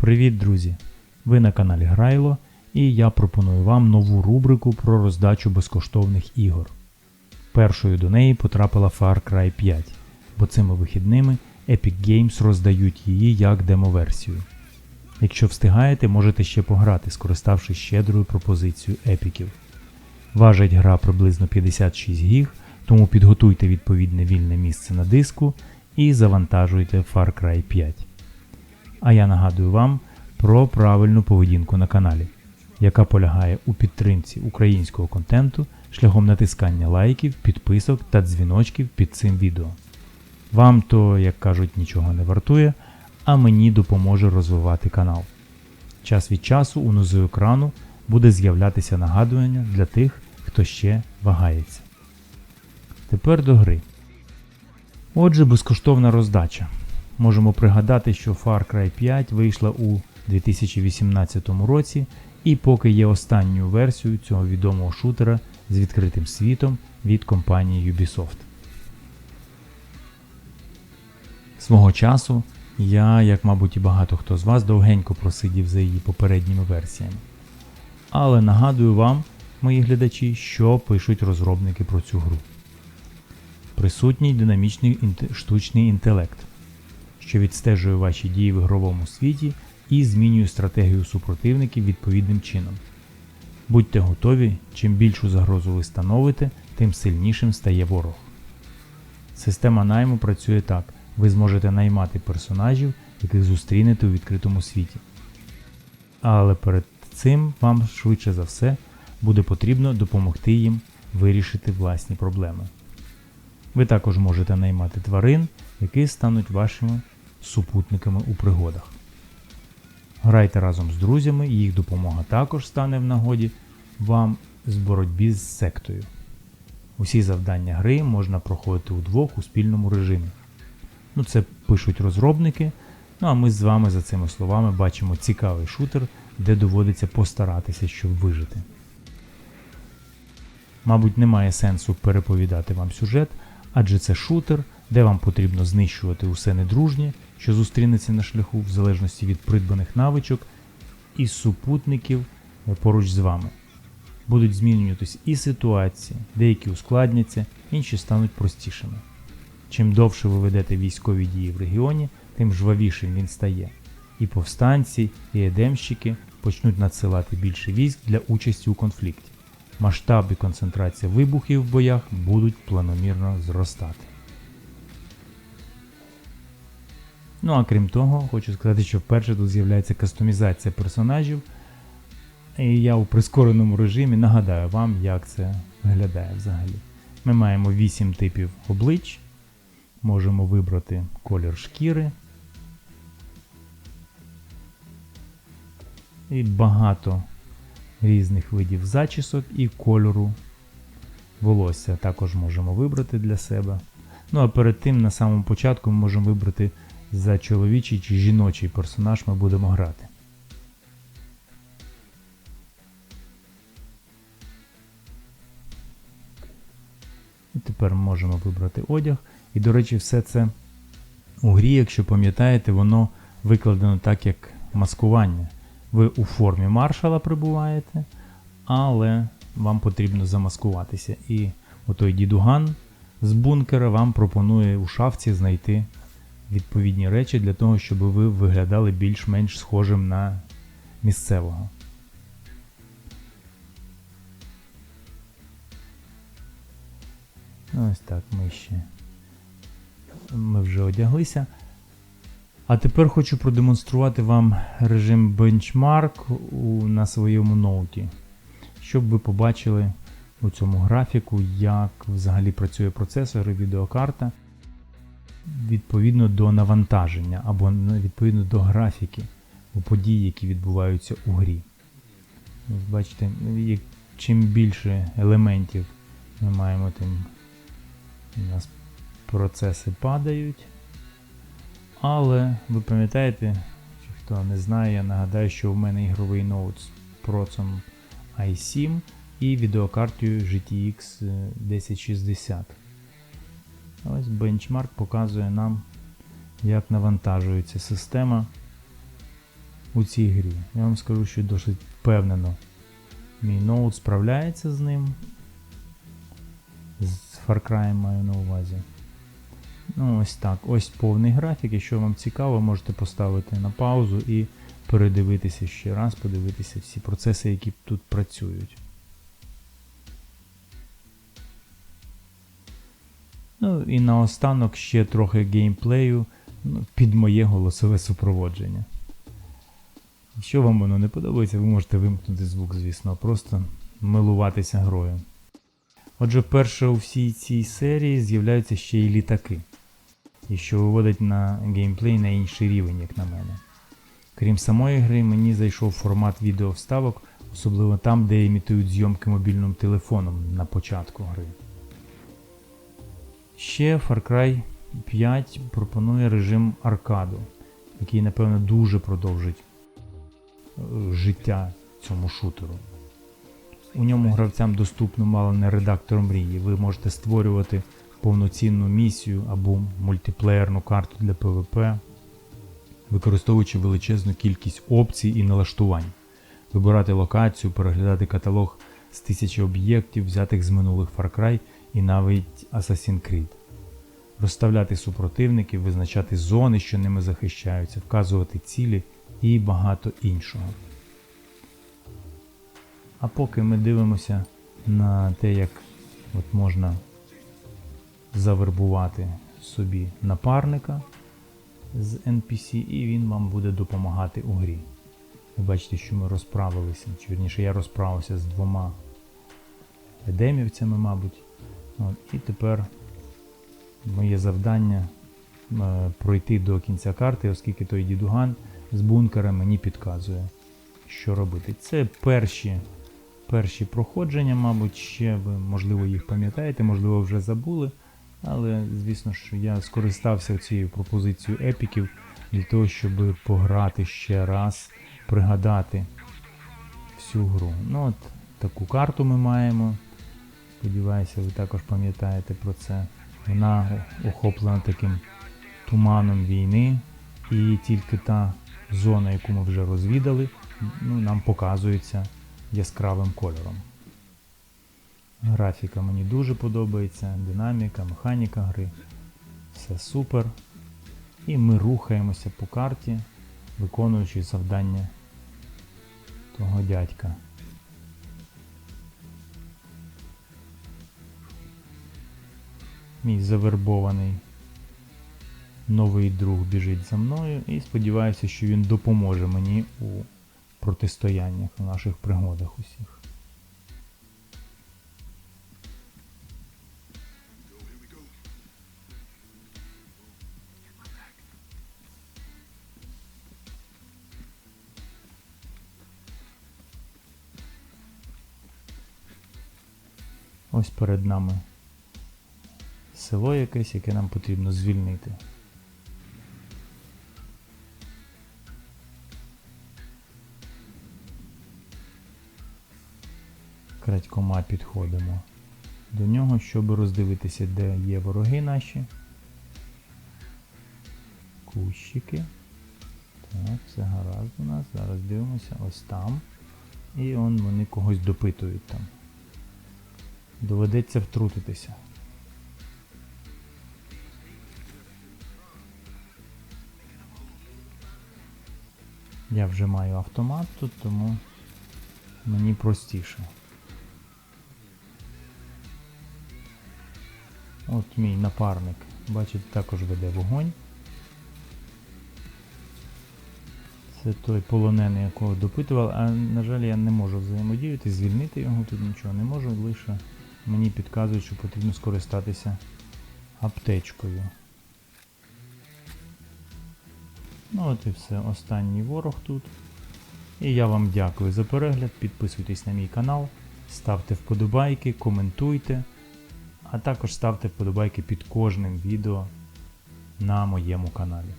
Привіт, друзі! Ви на каналі Грайло і я пропоную вам нову рубрику про роздачу безкоштовних ігор. Першою до неї потрапила Far Cry 5, бо цими вихідними Epic Games роздають її як демоверсію. Якщо встигаєте, можете ще пограти, скориставшись щедрою пропозицією епіків. Важить гра приблизно 56 гіг, тому підготуйте відповідне вільне місце на диску і завантажуйте Far Cry 5. А я нагадую вам про правильну поведінку на каналі, яка полягає у підтримці українського контенту шляхом натискання лайків, підписок та дзвіночків під цим відео. Вам то, як кажуть, нічого не вартує, а мені допоможе розвивати канал. Час від часу унизу екрану буде з'являтися нагадування для тих, хто ще вагається. Тепер до гри. Отже, безкоштовна роздача. Можемо пригадати, що Far Cry 5 вийшла у 2018 році, і поки є останньою версією цього відомого шутера з відкритим світом від компанії Ubisoft. Свого часу я, як мабуть і багато хто з вас, довгенько просидів за її попередніми версіями. Але нагадую вам, мої глядачі, що пишуть розробники про цю гру. Присутній динамічний штучний інтелект, що відстежує ваші дії в ігровому світі і змінює стратегію супротивників відповідним чином. Будьте готові, чим більшу загрозу ви становите, тим сильнішим стає ворог. Система найму працює так: ви зможете наймати персонажів, яких зустрінете у відкритому світі. Але перед цим вам швидше за все буде потрібно допомогти їм вирішити власні проблеми. Ви також можете наймати тварин, які стануть вашими супутниками у пригодах. Грайте разом з друзями, їх допомога також стане в нагоді вам з боротьбі з сектою. Усі завдання гри можна проходити удвох у спільному режимі. Ну, це пишуть розробники. Ну а ми з вами за цими словами бачимо цікавий шутер, де доводиться постаратися, щоб вижити. Мабуть, немає сенсу переповідати вам сюжет, адже це шутер, де вам потрібно знищувати усе недружнє, що зустрінеться на шляху в залежності від придбаних навичок і супутників е, поруч з вами. Будуть змінюватись і ситуації, деякі ускладняться, інші стануть простішими. Чим довше ви ведете військові дії в регіоні, тим жвавішим він стає. І повстанці, і едемщики почнуть надсилати більше військ для участі у конфлікті. Масштаб і концентрація вибухів в боях будуть планомірно зростати. Ну а крім того, хочу сказати, що вперше тут з'являється кастомізація персонажів. І я у прискореному режимі нагадаю вам, як це виглядає взагалі. Ми маємо 8 типів облич. Можемо вибрати колір шкіри. І багато різних видів зачісок і кольору волосся також можемо вибрати для себе. Ну а перед тим на самому початку ми можемо вибрати за чоловічий чи жіночий персонаж ми будемо грати. І тепер можемо вибрати одяг. І, до речі, все це у грі, якщо пам'ятаєте, воно викладено так, як маскування. Ви у формі маршала прибуваєте, але вам потрібно замаскуватися. І отой дідуган з бункера вам пропонує у шафці знайти відповідні речі для того, щоб ви виглядали більш-менш схожим на місцевого. Ось так ми ще. Ми вже одяглися. А тепер хочу продемонструвати вам режим у, на своєму ноуті, щоб ви побачили у цьому графіку, як взагалі працює процесор і відеокарта відповідно до навантаження або відповідно до графіки у подій, які відбуваються у грі. Бачите, чим більше елементів ми маємо, тим у нас процеси падають. Але ви пам'ятаєте, чи хто не знає, я нагадаю, що в мене ігровий ноут з процом i7 і відеокартою GTX 1060. Ось бенчмарк показує нам, як навантажується система у цій грі. Я вам скажу, що досить впевнено. Мій ноут справляється з ним. З Far Cry маю на увазі. Ну, ось так. Ось повний графік. Якщо вам цікаво, можете поставити на паузу і передивитися ще раз, подивитися всі процеси, які тут працюють. Ну і наостанок ще трохи геймплею ну, під моє голосове супроводження. Якщо вам воно не подобається, ви можете вимкнути звук, звісно, просто милуватися грою. Отже, вперше у всій цій серії з'являються ще й літаки, і що виводить на геймплей на інший рівень, як на мене. Крім самої гри, мені зайшов формат відеовставок, особливо там, де імітують зйомки мобільним телефоном на початку гри. Ще Far Cry 5 пропонує режим аркаду, який, напевно, дуже продовжить е, життя цьому шутеру. У ньому гравцям доступно мало не редактор мрії. Ви можете створювати повноцінну місію або мультиплеєрну карту для PvP, використовуючи величезну кількість опцій і налаштувань, вибирати локацію, переглядати каталог з тисячі об'єктів, взятих з минулих Far Cry і навіть Assassin's Creed. Розставляти супротивників, визначати зони, що ними захищаються, вказувати цілі і багато іншого. А поки ми дивимося на те, як от можна завербувати собі напарника з NPC, і він вам буде допомагати у грі. Ви бачите, що ми розправилися, чи вірніше я розправився з двома едемівцями, мабуть. І тепер моє завдання е, пройти до кінця карти, оскільки той дідуган з бункера мені підказує, що робити. Це перші перші проходження, мабуть, ще ви, можливо, їх пам'ятаєте, можливо, вже забули. Але, звісно ж, я скористався цією пропозицією епіків для того, щоб пограти ще раз, пригадати всю гру. Ну от Таку карту ми маємо. Сподіваюся, ви також пам'ятаєте про це. Вона охоплена таким туманом війни, і тільки та зона, яку ми вже розвідали, ну, нам показується яскравим кольором. Графіка мені дуже подобається, динаміка, механіка гри. Все супер. І ми рухаємося по карті, виконуючи завдання того дядька. Мій завербований новий друг біжить за мною і сподіваюся, що він допоможе мені у протистояннях, у наших пригодах усіх. Ось перед нами село якесь, яке нам потрібно звільнити. Крадькома підходимо до нього, щоб роздивитися, де є вороги наші. Кущики. Так, все гаразд у нас. Зараз дивимося ось там. І он вони когось допитують там. Доведеться втрутитися. Я вже маю автомат тут, тому мені простіше. От мій напарник, бачите, також веде вогонь. Це той полонений, якого допитував, а на жаль, я не можу взаємодіяти, звільнити його тут нічого не можу, лише мені підказують, що потрібно скористатися аптечкою. Ну от і все, останній ворог тут. І я вам дякую за перегляд, підписуйтесь на мій канал, ставте вподобайки, коментуйте, а також ставте вподобайки під кожним відео на моєму каналі.